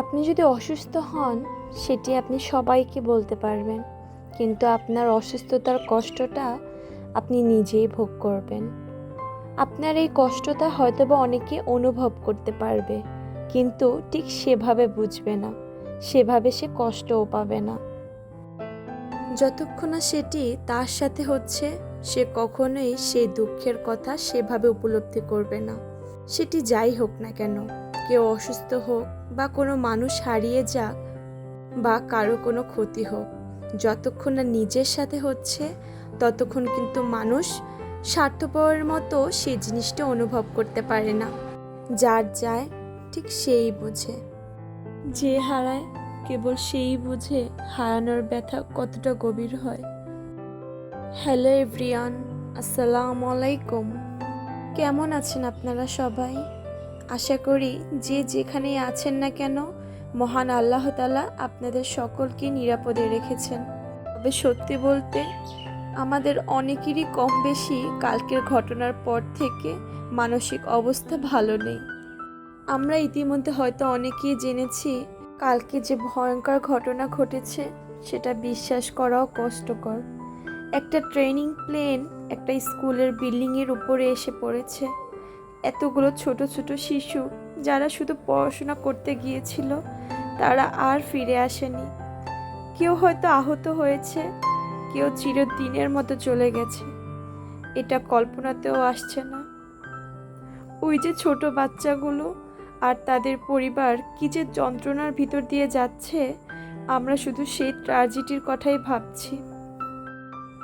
আপনি যদি অসুস্থ হন, সেটি আপনি সবাইকে বলতে পারবেন। কিন্তু আপনার অসুস্থতার কষ্টটা আপনি নিজেই ভোগ করবেন। আপনার এই কষ্টটা হয়তোবা অনেকে অনুভব করতে পারবে, কিন্তু ঠিক সেভাবে বুঝবে না। সেভাবে সে কষ্টও পাবে না। যতক্ষণ না সেটি তার সাথে হচ্ছে, সে কখনোই সেই দুঃখের কথা সেভাবে উপলব্ধি করবে না। সেটি যাই হোক না কেন কেউ অসুস্থ হোক বা কোনো মানুষ হারিয়ে যাক বা কারও কোনো ক্ষতি হোক, যতক্ষণ না নিজের সাথে হচ্ছে, ততক্ষণ কিন্তু মানুষ স্বার্থপরের মতো সেই জিনিসটা অনুভব করতে পারে না। যার যায় ঠিক সেই বোঝে। যে হারায় কেবল সেই বুঝে হারানোর ব্যথা কতটা গভীর হয়। হ্যালো এভরিয়ান আসসালামু আলাইকুম। কেমন আছেন আপনারা সবাই? আশা করি যে যেখানেই আছেন না কেন, মহান আল্লাহ তালা আপনাদের সকলকে নিরাপদে রেখেছেন। তবে সত্যি বলতে, আমাদের অনেকেরই কম বেশি কালকের ঘটনার পর থেকে মানসিক অবস্থা ভালো নেই। আমরা ইতিমধ্যে হয়তো অনেকেই জেনেছি, কালকে যে ভয়ঙ্কর ঘটনা ঘটেছে, সেটা বিশ্বাস করাও কষ্টকর। একটা ট্রেনিং প্লেন একটা স্কুলের বিল্ডিংয়ের উপরে এসে পড়েছে। এতগুলো ছোট ছোট শিশু যারা শুধু পড়াশোনা করতে গিয়েছিল, তারা আর ফিরে আসেনি। কেউ হয়তো আহত হয়েছে, কেউ চিরদিনের মতো চলে গেছে। এটা কল্পনাতেও আসছে না। ওই যে ছোট বাচ্চাগুলো আর তাদের পরিবার কি যে যন্ত্রণার ভিতর দিয়ে যাচ্ছে, আমরা শুধু সেই ট্র্যাজেডির কথাই ভাবছি।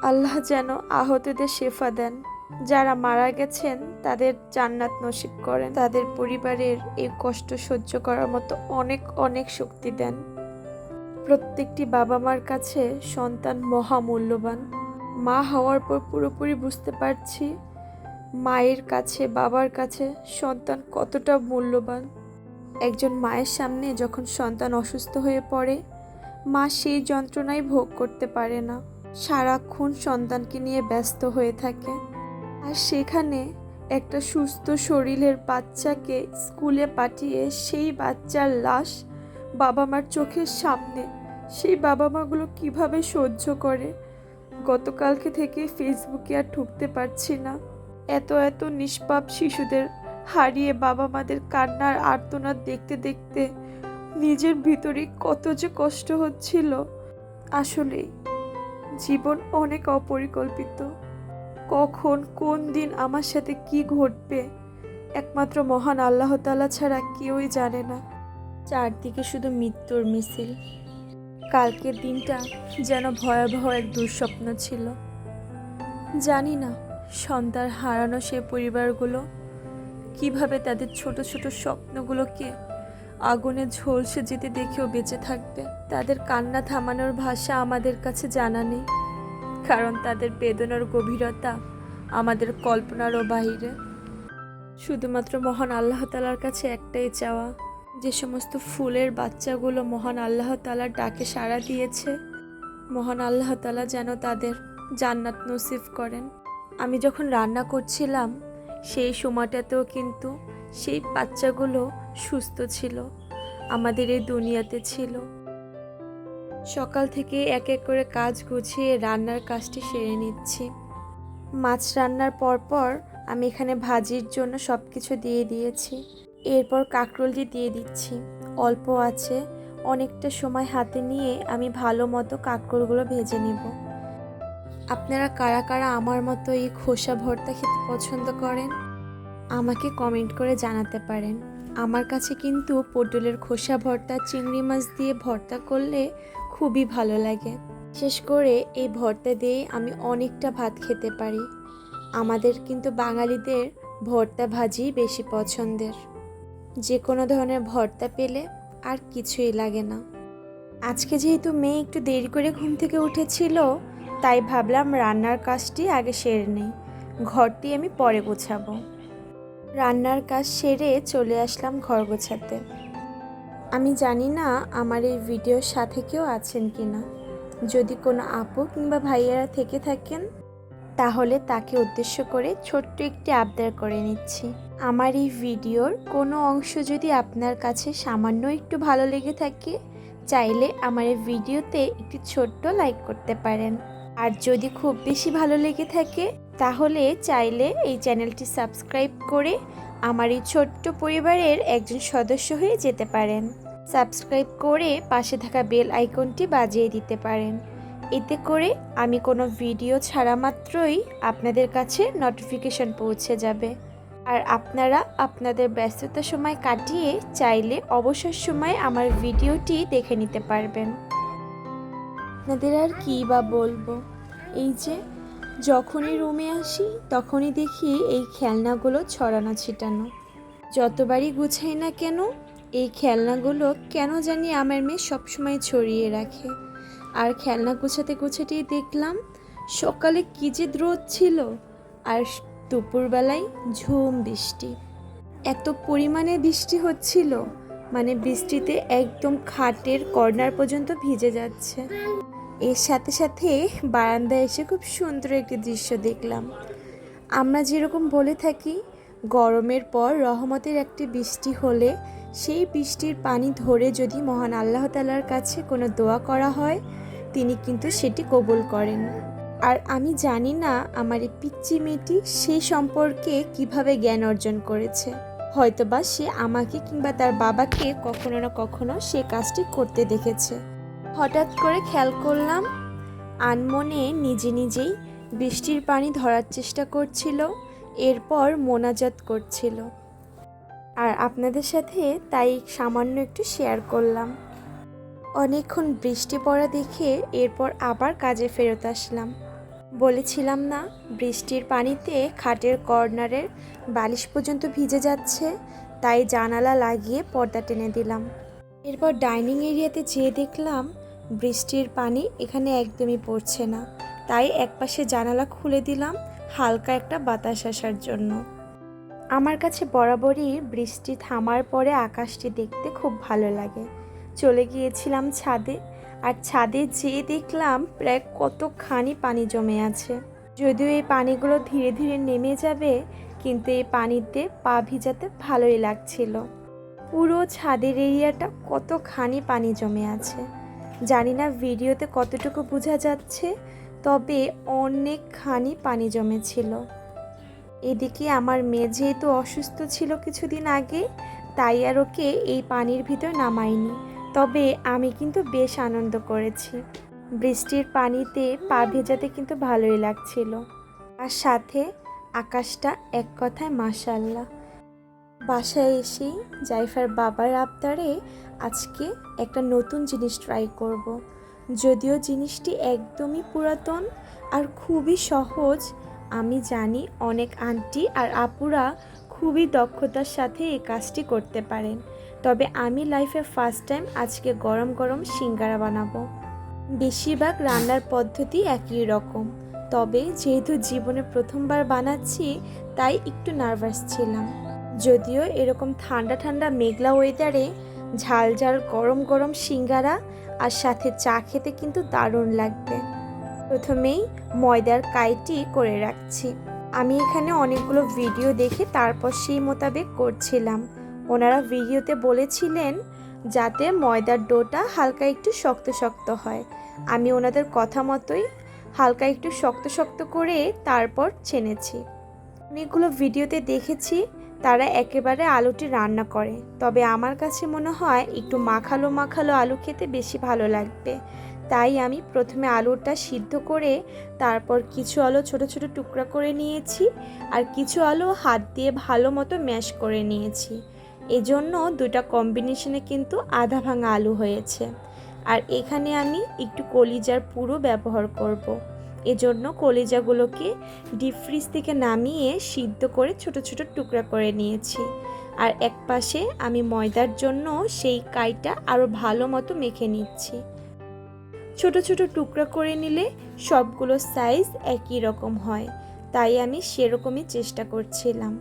আল্লাহ যেন আহতদের শেফা দেন। যারা মারা গেছেন, তাদের জান্নাত নসিব করেন। তাদের পরিবারের এই কষ্ট সহ্য করার মতো অনেক অনেক শক্তি দেন। প্রত্যেকটি বাবা মার কাছে সন্তান মহামূল্যবান। মা হওয়ার পর পুরোপুরি বুঝতে পারছি মায়ের কাছে, বাবার কাছে সন্তান কতটা মূল্যবান। একজন মায়ের সামনে যখন সন্তান অসুস্থ হয়ে পড়ে, মা সেই যন্ত্রণাই ভোগ করতে পারে না। সারাক্ষণ সন্তানকে নিয়ে ব্যস্ত হয়ে থাকে। আর সেখানে একটা সুস্থ শরীরের বাচ্চাকে স্কুলে পাঠিয়ে সেই বাচ্চার লাশ বাবা মার চোখের সামনে, সেই বাবা মাগুলো কীভাবে সহ্য করে? গতকালকে থেকে ফেসবুকে আর ঢুকতে পারছি না। এত এত নিষ্পাপ শিশুদের হারিয়ে বাবা মাদের কান্নার আর্তনাদ দেখতে দেখতে নিজের ভিতরে কত যে কষ্ট হচ্ছিল। আসলেই, জীবন অনেক অপরিকল্পিত। কখন, কোন দিন আমার সাথে কি ঘটবে? একমাত্র মহান আল্লাহ তাআলা ছাড়া কেউই জানে না। চারদিকে শুধু মৃত্যুর মিছিল। কালকের দিনটা যেন ভয়াবহ এক দুঃস্বপ্ন ছিল। জানি না, সন্তান হারানো সে পরিবারগুলো কীভাবে তাদের ছোট ছোট স্বপ্নগুলোকে আগুনে ঝলসে যেতে দেখেও বেঁচে থাকবে। তাদের কান্না থামানোর ভাষা আমাদের কাছে জানা নেই। কারণ তাদের বেদনার গভীরতা আমাদের কল্পনারও বাহিরে। শুধুমাত্র মহান আল্লাহ তালার কাছে একটাই চাওয়া, যে সমস্ত ফুলের বাচ্চাগুলো মহান আল্লাহ তালার ডাকে সাড়া দিয়েছে, মহান আল্লাহ তালা যেন তাদের জান্নাত নসিব করেন। আমি যখন রান্না করছিলাম, সেই সময়টাতেও কিন্তু সেই বাচ্চাগুলো সুস্থ ছিল, আমাদের এই দুনিয়াতে ছিল। সকাল থেকে এক এক করে কাজ গুছিয়ে রান্নার কাজটি সেরে নিচ্ছি। মাছ রান্নার পর পর আমি এখানে ভাজির জন্য সব কিছু দিয়ে দিয়েছি। এরপর কাঁকরোলটি দিয়ে দিচ্ছি। অল্প আছে, অনেকটা সময় হাতে নিয়ে আমি ভালো মতো কাঁকরোলগুলো ভেজে নেব। আপনারা কারা কারা আমার মতো এই খোসা ভর্তা খেতে পছন্দ করেন, আমাকে কমেন্ট করে জানাতে পারেন। আমার কাছে কিন্তু পটলের খোসা ভর্তা, চিংড়ি মাছ দিয়ে ভর্তা করলে খুবই ভালো লাগে। বিশেষ করে এই ভর্তা দিয়ে আমি অনেকটা ভাত খেতে পারি। আমাদের কিন্তু বাঙালিদের ভর্তা ভাজি বেশি পছন্দের। যে কোনো ধরনের ভর্তা পেলে আর কিছুই লাগে না। আজকে যেহেতু মেয়ে একটু দেরি করে ঘুম থেকে উঠেছিল, তাই ভাবলাম রান্নার কাজটি আগে সেরে নেই। ঘরটি আমি পরে গোছাবো। রান্নার কাজ সেরে চলে আসলাম ঘর গোছাতে। আমি জানি না আমার এই ভিডিওর সাথে কেউ আছেন কি না যদি কোনো আপু কিংবা ভাইয়ারা থেকে থাকেন, তাহলে তাকে উদ্দেশ্য করে ছোট্ট একটি আবদার করে নিচ্ছি। আমার এই ভিডিওর কোনো অংশ যদি আপনার কাছে সামান্য একটু ভালো লেগে থাকে, চাইলে আমার এই ভিডিওতে একটি ছোট্ট লাইক করতে পারেন। আর যদি খুব বেশি ভালো লেগে থাকে, তাহলে চাইলে এই চ্যানেলটি সাবস্ক্রাইব করে আমার এই ছোট্ট পরিবারের একজন সদস্য হয়ে যেতে পারেন। সাবস্ক্রাইব করে পাশে থাকা বেল আইকনটি বাজিয়ে দিতে পারেন। এতে করে আমি কোনো ভিডিও ছাড়া মাত্রই আপনাদের কাছে নোটিফিকেশন পৌঁছে যাবে। আর আপনারা আপনাদের ব্যস্ততার সময় কাটিয়ে চাইলে অবসর সময় আমার ভিডিওটি দেখে নিতে পারবেন। আপনাদের আর কী বা বলব? এই যে যখনই রুমে আসি, তখনই দেখি এই খেলনাগুলো ছড়ানো ছিটানো। যতবারই গুছাই না কেন, এই খেলনাগুলো কেন জানি আমার মেয়ে সবসময় ছড়িয়ে রাখে। আর খেলনা গুছাতে গুছাতেই দেখলাম, সকালে কী যে রোদ ছিল, আর দুপুরবেলায় ঝুম বৃষ্টি। এত পরিমাণে বৃষ্টি হচ্ছিল মানে বৃষ্টিতে একদম খাটের কর্নার পর্যন্ত ভিজে যাচ্ছে। এর সাথে সাথে বারান্দায় এসে খুব সুন্দর একটি দৃশ্য দেখলাম। আমরা যেরকম বলে থাকি, গরমের পর রহমতের একটি বৃষ্টি হলে সেই বৃষ্টির পানি ধরে যদি মহান আল্লাহ তালার কাছে কোনো দোয়া করা হয়, তিনি কিন্তু সেটি কবুল করেন। আর আমি জানি না আমার এই পিচ্চি মেয়েটি সেই সম্পর্কে কীভাবে জ্ঞান অর্জন করেছে। হয়তোবা সে আমাকে কিংবা তার বাবাকে কখনো না কখনো সে কাজটি করতে দেখেছে। হঠাৎ করে খেয়াল করলাম আনমনে নিজে নিজেই বৃষ্টির পানি ধরার চেষ্টা করছিল, এরপর মোনাজাত করছিল। আর আপনাদের সাথে তাই সামান্য একটু শেয়ার করলাম। অনেকক্ষণ বৃষ্টি পড়া দেখে এরপর আবার কাজে ফেরত আসলাম। বলেছিলাম না, বৃষ্টির পানিতে খাটের কর্নারের বালিশ পর্যন্ত ভিজে যাচ্ছে, তাই জানালা লাগিয়ে পর্দা টেনে দিলাম। এরপর ডাইনিং এরিয়াতে যেয়ে দেখলাম বৃষ্টির পানি এখানে একদমই পড়ছে না। তাই একপাশে জানালা খুলে দিলাম, হালকা একটা বাতাস আসার জন্য। আমার কাছে বরাবরই বৃষ্টি থামার পরে আকাশটি দেখতে খুব ভালো লাগে। চলে গিয়েছিলাম ছাদে, আর ছাদে যেয়ে দেখলাম প্রায় কতখানি পানি জমে আছে। যদিও এই পানিগুলো ধীরে ধীরে নেমে যাবে, কিন্তু এই পানিতে পা ভিজাতে ভালোই লাগছিল। পুরো ছাদের এরিয়াটা কতখানি পানি জমে আছে। জানি না ভিডিওতে কতটুকু বোঝা যাচ্ছে, তবে অনেকখানি পানি জমেছিল। এদিকে আমার মেয়ে যেহেতু অসুস্থ ছিল কিছুদিন আগে, তাই আর ওকে এই পানির ভিতর নামাইনি। তবে আমি কিন্তু বেশ আনন্দ করেছি। বৃষ্টির পানিতে পা ভেজাতে কিন্তু ভালোই লাগছিল। আর সাথে আকাশটা এক কথায় মাশাল্লাহ বাসায় এসেই জাইফার বাবার আবদারে আজকে একটা নতুন জিনিস ট্রাই করব। যদিও জিনিসটি একদমই পুরাতন আর খুবই সহজ, আমি জানি অনেক আন্টি আর আপুরা খুবই দক্ষতার সাথে এই কাজটি করতে পারেন। তবে আমি লাইফে ফার্স্ট টাইম আজকে গরম গরম সিঙ্গারা বানাবো। বেশিরভাগ রান্নার পদ্ধতি একই রকম, তবে যেহেতু জীবনে প্রথমবার বানাচ্ছি, তাই একটু নার্ভাস ছিলাম। যদিও এরকম ঠান্ডা ঠান্ডা মেঘলা ওয়েদারে ঝাল ঝাল গরম গরম সিঙ্গারা আর সাথে চা খেতে কিন্তু দারুণ লাগবে। প্রথমেই ময়দার কাইটি করে রাখছি। আমি এখানে অনেকগুলো ভিডিও দেখে তারপর সেই মোতাবেক করছিলাম। ওনারা ভিডিওতে বলেছিলেন যাতে ময়দার ডোটা হালকা একটু শক্ত শক্ত হয়। আমি ওনাদের কথা মতোই হালকা একটু শক্ত শক্ত করে তারপর ছেনেছি। অনেকগুলো ভিডিওতে দেখেছি তারা একেবারে আলুটি রান্না করে। তবে আমার কাছে মনে হয় একটু মাখালো মাখালো আলু খেতে বেশি ভালো লাগবে। তাই আমি প্রথমে আলুটা সিদ্ধ করে, তারপর কিছু আলু ছোট ছোট টুকরা করে নিয়েছি আর কিছু আলু হাত দিয়ে ভালো মতো ম্যাশ করে নিয়েছি। এজন্য দুটা কম্বিনেশনে কিন্তু আধা ভাঙা আলু হয়েছে। আর এখানে আমি একটু কলিজার পুরো ব্যবহার করব। এজন্য কলিজাগুলোকে ডিপ ফ্রিজ থেকে নামিয়ে সিদ্ধ করে ছোট ছোট টুকরা করে নিয়েছি। আর এক পাশে আমি ময়দার জন্য সেই কাইটা আরও ভালো মতো মেখে নিচ্ছি। ছোট ছোট টুকরা করে নিলে সবগুলো সাইজ একই রকম হয়, তাই আমি সেরকমই চেষ্টা করছিলাম।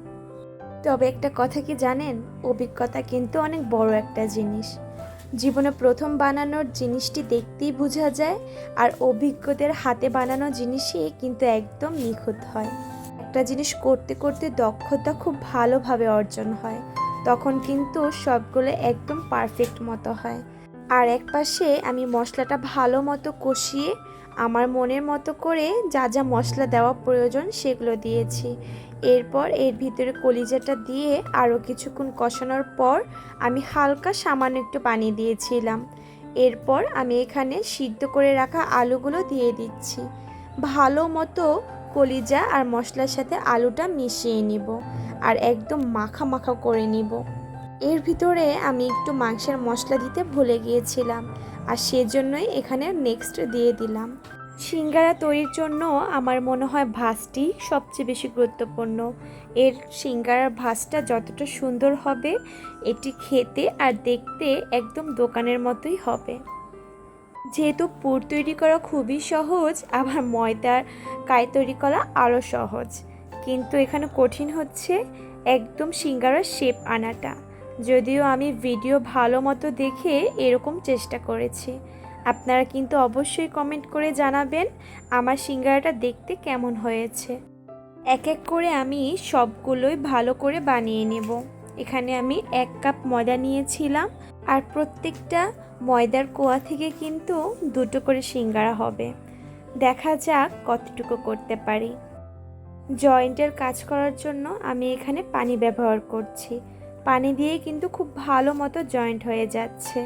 তবে একটা কথা কি জানেন? অভিজ্ঞতা কিন্তু অনেক বড় একটা জিনিস। জীবনে প্রথম বানানোর জিনিসটি দেখতেই বোঝা যায় আর অভিজ্ঞদের হাতে বানানো জিনিসই কিন্তু একদম নিখুঁত হয়। একটা জিনিস করতে করতে দক্ষতা খুব ভালোভাবে অর্জন হয়, তখন কিন্তু সবগুলো একদম পারফেক্ট মতো হয়। আর এক পাশে আমি মশলাটা ভালো মতো কষিয়ে আমার মনের মতো করে যা যা মশলা দেওয়া প্রয়োজন সেগুলো দিয়েছি। এরপর এর ভিতরে কলিজাটা দিয়ে আরও কিছুক্ষণ কষানোর পর আমি হালকা সামান্য একটু পানি দিয়েছিলাম। এরপর আমি এখানে সিদ্ধ করে রাখা আলুগুলো দিয়ে দিচ্ছি। ভালো মতো কলিজা আর মশলার সাথে আলুটা মিশিয়ে নিব আর একদম মাখা মাখা করে নিব। এর ভিতরে আমি একটু মাংসের মশলা দিতে ভুলে গিয়েছিলাম। আর সেজন্যই এখানে নেক্সট দিয়ে দিলাম। সিঙ্গারা তৈরির জন্য আমার মনে হয় ভাজটি সবচেয়ে বেশি গুরুত্বপূর্ণ। এর সিঙ্গারার ভাজটা যতটা সুন্দর হবে, এটি খেতে আর দেখতে একদম দোকানের মতোই হবে। যেহেতু পুর তৈরি করা খুবই সহজ, আবার ময়দার কায় তৈরি করা আরও সহজ। কিন্তু এখানে কঠিন হচ্ছে একদম সিঙ্গারার শেপ আনাটা। যদিও আমি ভিডিও ভালো মতো দেখে এরকম চেষ্টা করেছি। আপনারা কিন্তু অবশ্যই কমেন্ট করে জানাবেন আমার সিঙ্গারাটা দেখতে কেমন হয়েছে। এক এক করে আমি সবগুলোই ভালো করে বানিয়ে নেব। এখানে আমি এক কাপ ময়দা নিয়েছিলাম আর প্রত্যেকটা ময়দার কোয়া থেকে কিন্তু দুটো করে সিঙ্গারা হবে। দেখা যাক কতটুকু করতে পারি। জয়েন্টের কাজ করার জন্য আমি এখানে পানি ব্যবহার করছি। পানি দিয়ে কিন্তু খুব ভালো মতো জয়েন্ট হয়ে যাচ্ছে।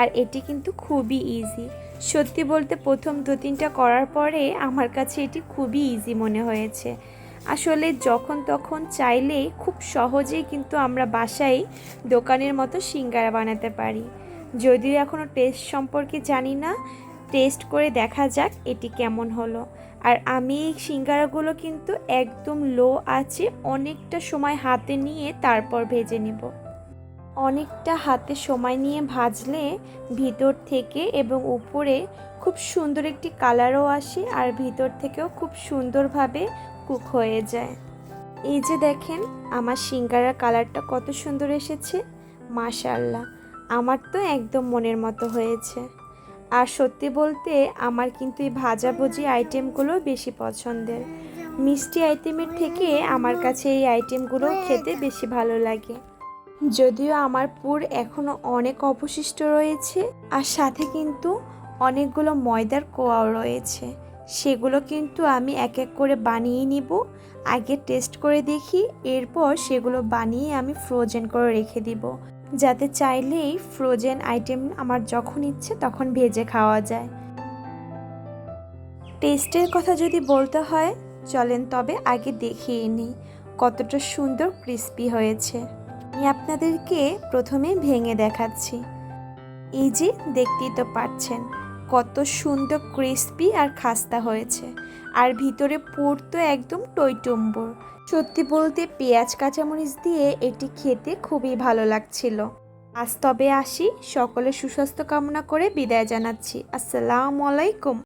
আর এটি কিন্তু খুবই ইজি সত্যি বলতে প্রথম দু তিনটা করার পরে আমার কাছে এটি খুবই ইজি মনে হয়েছে। আসলে যখন তখন চাইলেই খুব সহজেই কিন্তু আমরা বাসায় দোকানের মতো সিঙ্গারা বানাতে পারি। যদিও এখনও টেস্ট সম্পর্কে জানি না। টেস্ট করে দেখা যাক এটি কেমন হলো। আর আমি এই সিঙ্গারাগুলো কিন্তু একদম লো আছে, অনেকটা সময় হাতে নিয়ে তারপর ভেজে নেব। অনেকটা হাতে সময় নিয়ে ভাজলে ভিতর থেকে এবং উপরে খুব সুন্দর একটি কালারও আসে আর ভিতর থেকেও খুব সুন্দরভাবে কুক হয়ে যায়। এই যে দেখেন, আমার সিঙ্গারার কালারটা কত সুন্দর এসেছে মাশাল্লাহ আমার তো একদম মনের মতো হয়েছে। আর সত্যি বলতে আমার কিন্তু এই ভাজাভুজি আইটেমগুলো বেশি পছন্দের। মিষ্টি আইটেমের থেকে আমার কাছে এই আইটেমগুলো খেতে বেশি ভালো লাগে। যদিও আমার পুর এখনও অনেক অবশিষ্ট রয়েছে আর সাথে কিন্তু অনেকগুলো ময়দার কোয়াও রয়েছে। সেগুলো কিন্তু আমি এক এক করে বানিয়ে নিব। আগে টেস্ট করে দেখি, এরপর সেগুলো বানিয়ে আমি ফ্রোজেন করে রেখে দিব। যাতে চাইলেই ফ্রোজেন আইটেম আমার যখন ইচ্ছে তখন ভেজে খাওয়া যায়। টেস্টের কথা যদি বলতে হয়, চলেন তবে আগে দেখিয়ে নিই কতটা সুন্দর ক্রিস্পি হয়েছে। আমি আপনাদেরকে প্রথমে ভেঙে দেখাচ্ছি। এই যে দেখতেই তো পাচ্ছেন, কত সুন্দর ক্রিস্পি আর খাস্তা হয়েছে। আর ভিতরে পুর তো একদম টইটুম্বর। সত্যি বলতে পেঁয়াজ, কাঁচামরিচ দিয়ে এটি খেতে খুবই ভালো লাগছিল। আজ তবে আসি। সকলে সুস্বাস্থ্য কামনা করে বিদায় জানাচ্ছি। আসসালামু আলাইকুম।